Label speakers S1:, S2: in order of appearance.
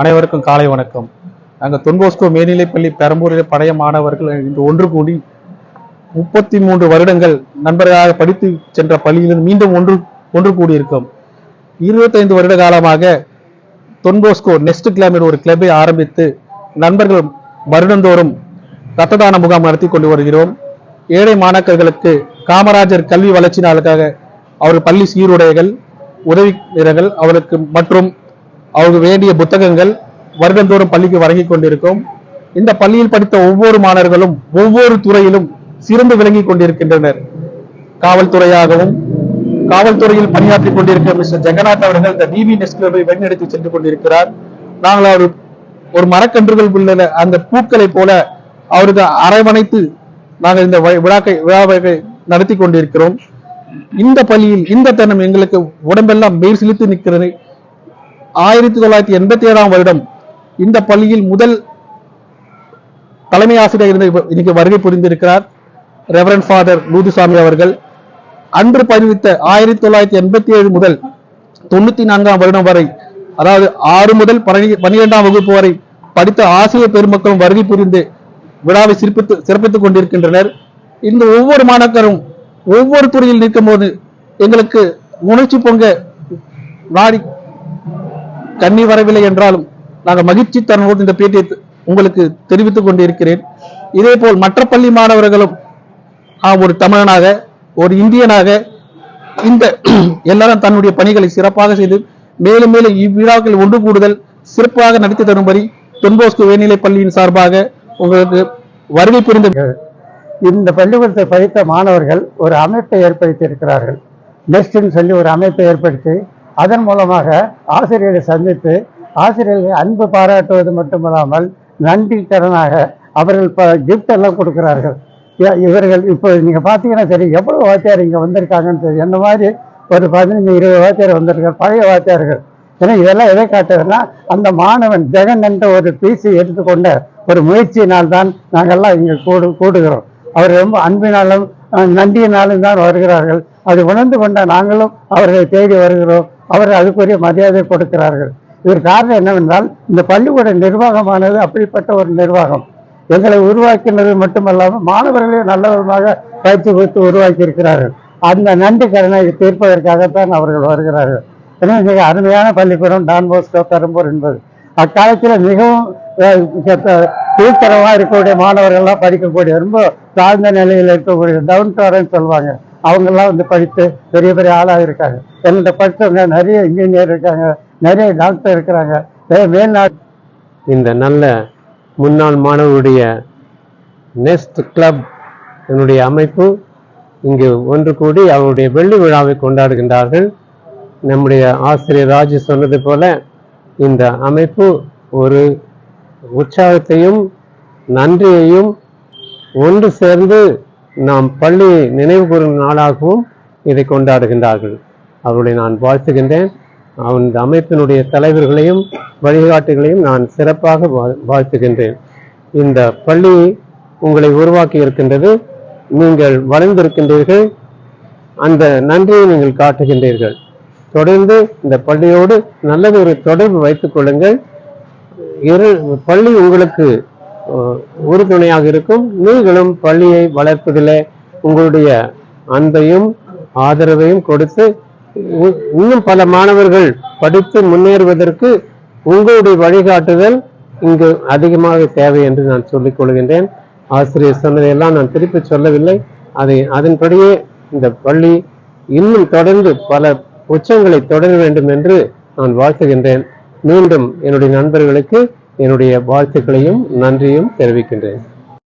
S1: அனைவருக்கும் காலை வணக்கம். நாங்கள் தொன்போஸ்கோ மேல்நிலைப்பள்ளி பெரம்பூரில் பழைய மாணவர்கள் இன்று ஒன்று கூடி முப்பத்தி மூன்று வருடங்கள் நண்பர்களாக படித்து சென்ற பள்ளியிலிருந்து மீண்டும் ஒன்று ஒன்று கூடியிருக்கோம். இருபத்தைந்து வருட காலமாக தொன்போஸ்கோ நெஸ்ட் கிளப் என்ற ஒரு கிளப்பை ஆரம்பித்து நண்பர்கள் வருடந்தோறும் ரத்ததான முகாம் நடத்தி கொண்டு வருகிறோம். ஏழை மாணாக்கர்களுக்கு காமராஜர் கல்வி வளர்ச்சி நாளுக்காக அவர்கள் பள்ளி சீருடைகள் உதவி வீரர்கள் அவருக்கு மற்றும் அவருக்கு வேண்டிய புத்தகங்கள் வருடந்தோறும் பள்ளிக்கு வழங்கிக் கொண்டிருக்கோம். இந்த பள்ளியில் படித்த ஒவ்வொரு மாணவர்களும் ஒவ்வொரு துறையிலும் சிறந்து விளங்கி கொண்டிருக்கின்றனர். காவல்துறையாகவும் காவல்துறையில் பணியாற்றிக் கொண்டிருக்கிற மிஸ்டர் ஜெகநாத் அவர்கள் இந்த டிவி நெஸ்ட் கிளப்பை வழிநடத்தி சென்று கொண்டிருக்கிறார். நாங்கள் அவர் ஒரு மரக்கன்றுகள் உள்ள அந்த பூக்களை போல அவருக்கு அரவணைத்து நாங்கள் இந்த விழாக்கை விழாவை நடத்தி கொண்டிருக்கிறோம். இந்த பள்ளியில் இந்த தருணம் எங்களுக்கு உடம்பெல்லாம் மேல் சிலித்து நிற்கிறது. ஆயிரத்தி தொள்ளாயிரத்தி எண்பத்தி ஏழாம் வருடம் இந்த பள்ளியில் முதல் தலைமை ஆசிரியர் இருந்து இன்னைக்கு வருகை புரிந்திருக்கிறார். ரெவரன் ஃபாதர் லூதுசாமி அவர்கள். அன்று பதிவித்த ஆயிரத்தி தொள்ளாயிரத்தி எண்பத்தி ஏழு முதல் தொண்ணூத்தி நான்காம் வருடம் வரை அதாவது ஆறு முதல் பனி- பன்னிரெண்டாம் வகுப்பு வரை படித்த ஆசிரியர் பெருமக்களும் வருகை புரிந்து விழாவை சிறப்பித்து சிறப்பித்துக் கொண்டிருக்கின்றனர். இந்த ஒவ்வொரு மாணாக்கரும் ஒவ்வொரு துறையில் நிற்கும் போது எங்களுக்கு உணர்ச்சி பொங்க நாடி கண்ணி வரவில்லை என்றாலும் நாங்கள் மகிழ்ச்சி தன்னோடு இந்த பேட்டியை உங்களுக்கு தெரிவித்துக் கொண்டிருக்கிறேன். இதே போல் மற்ற பள்ளி மாணவர்களும் ஒரு தமிழனாக ஒரு இந்தியனாக இந்த எல்லாரும் தன்னுடைய பணிகளை சிறப்பாக செய்து மேலும் மேலும் இவ்விழாக்கள் ஒன்று கூடுதல் சிறப்பாக நடத்தி தரும்படி தொன்போஸ்கு உயர்நிலை பள்ளியின் சார்பாக உங்களுக்கு வருகை புரிந்த
S2: இந்த பள்ளிக்கூடத்தை படித்த மாணவர்கள் ஒரு அமைப்பை ஏற்படுத்தி இருக்கிறார்கள். நெஸ்ட்னு சொல்லி ஒரு அமைப்பை ஏற்படுத்தி அதன் மூலமாக ஆசிரியரை சந்தித்து ஆசிரியர்களை அன்பு பாராட்டுவது மட்டுமல்லாமல் நன்றி திறனாக அவர்கள் இப்போ கிஃப்ட் எல்லாம் கொடுக்கிறார்கள். இவர்கள் இப்போ நீங்கள் பார்த்தீங்கன்னா சரி எவ்வளோ வாத்தியார் இங்கே வந்திருக்காங்கன்னு தெரியும். என்ன மாதிரி ஒரு பதினஞ்சு இருபது வாத்தியார் வந்திருக்கார் பழைய வாத்தியார்கள். ஏன்னா இதெல்லாம் எதை காட்டுதுன்னா அந்த மாணவன் ஜெகன் என்ற ஒரு பீஸை எடுத்துக்கொண்ட ஒரு முயற்சியினால் தான் நாங்கெல்லாம் இங்கே கூடு கூடுகிறோம். அவர் ரொம்ப அன்பினாலும் நன்றியினாலும் தான் வருகிறார்கள். அது உணர்ந்து கொண்ட நாங்களும் அவர்களை தேடி வருகிறோம். அவர் அதுக்குரிய மரியாதை கொடுக்கிறார்கள். இதற்கு காரணம் என்னவென்றால் இந்த பள்ளிக்கூட நிர்வாகமானது அப்படிப்பட்ட ஒரு நிர்வாகம். எங்களை உருவாக்கினது மட்டுமல்லாமல் மாணவர்களையும் நல்ல விதமாக பயிற்சி கொடுத்து உருவாக்கி இருக்கிறார்கள் அந்த நன்றி கடனை தீர்ப்பதற்காகத்தான் அவர்கள் வருகிறார்கள். எனவே மிக அருமையான பள்ளிக்கூடம் டான் போஸ்கோ பெரம்பூர் என்பது. அக்காலத்தில் மிகவும் அஹ், இருக்கக்கூடிய மாணவர்கள்லாம் படிக்கக்கூடிய ரொம்ப தாழ்ந்த நிலையில் இருக்கக்கூடிய டவுன் டோரன் சொல்லுவாங்க. அவங்கெல்லாம் வந்து படித்து பெரிய பெரிய ஆளாக இருக்காங்க. என்கிட்ட படித்தவங்க நிறைய இன்ஜினியர் இருக்காங்க நிறைய டாக்டர் இருக்கிறாங்க. நிறைய மேல்நாட்டு
S3: இந்த நல்ல முன்னாள் மாணவருடைய நெஸ்ட் கிளப் என்னுடைய அமைப்பு இங்கு ஒன்று கூடி அவருடைய வெள்ளி விழாவை கொண்டாடுகின்றார்கள். நம்முடைய ஆசிரியர் ராஜு சொன்னது போல இந்த அமைப்பு ஒரு உற்சாகத்தையும் நன்றியையும் ஒன்று சேர்ந்து நாம் பள்ளி நினைவு கூறும் நாளாகவும் இதை கொண்டாடுகின்றார்கள். அவர்களை நான் வாழ்த்துகின்றேன். அந்த அமைப்பினுடைய தலைவர்களையும் வழிகாட்டிகளையும் நான் சிறப்பாக வாழ்த்துகின்றேன். இந்த பள்ளி உங்களை உருவாக்கி இருக்கின்றது நீங்கள் வளர்ந்திருக்கின்றீர்கள். அந்த நன்றியை நீங்கள் காட்டுகின்றீர்கள். தொடர்ந்து இந்த பள்ளியோடு நல்லது ஒரு தொடர்பு வைத்துக் கொள்ளுங்கள். இரு பள்ளி உங்களுக்கு உறுதுணையாக இருக்கும். நீங்களும் பள்ளியை வளர்ப்பதிலே உங்களுடைய அன்பையும் ஆதரவையும் கொடுத்து இன்னும் பல மாணவர்கள் படித்து முன்னேறுவதற்கு உங்களுடைய வழிகாட்டுதல் இங்கு அதிகமாக தேவை என்று நான் சொல்லிக் கொள்கின்றேன். ஆசிரியர் சொன்னதையெல்லாம் நான் திருப்பி சொல்லவில்லை. அதை அதன்படியே இந்த பள்ளி இன்னும் தொடர்ந்து பல உச்சங்களை தொடர வேண்டும் என்று நான் வாழ்த்துகின்றேன். மீண்டும் என்னுடைய நண்பர்களுக்கு என்னுடைய வாழ்த்துக்களையும் நன்றியும் தெரிவிக்கின்றேன்.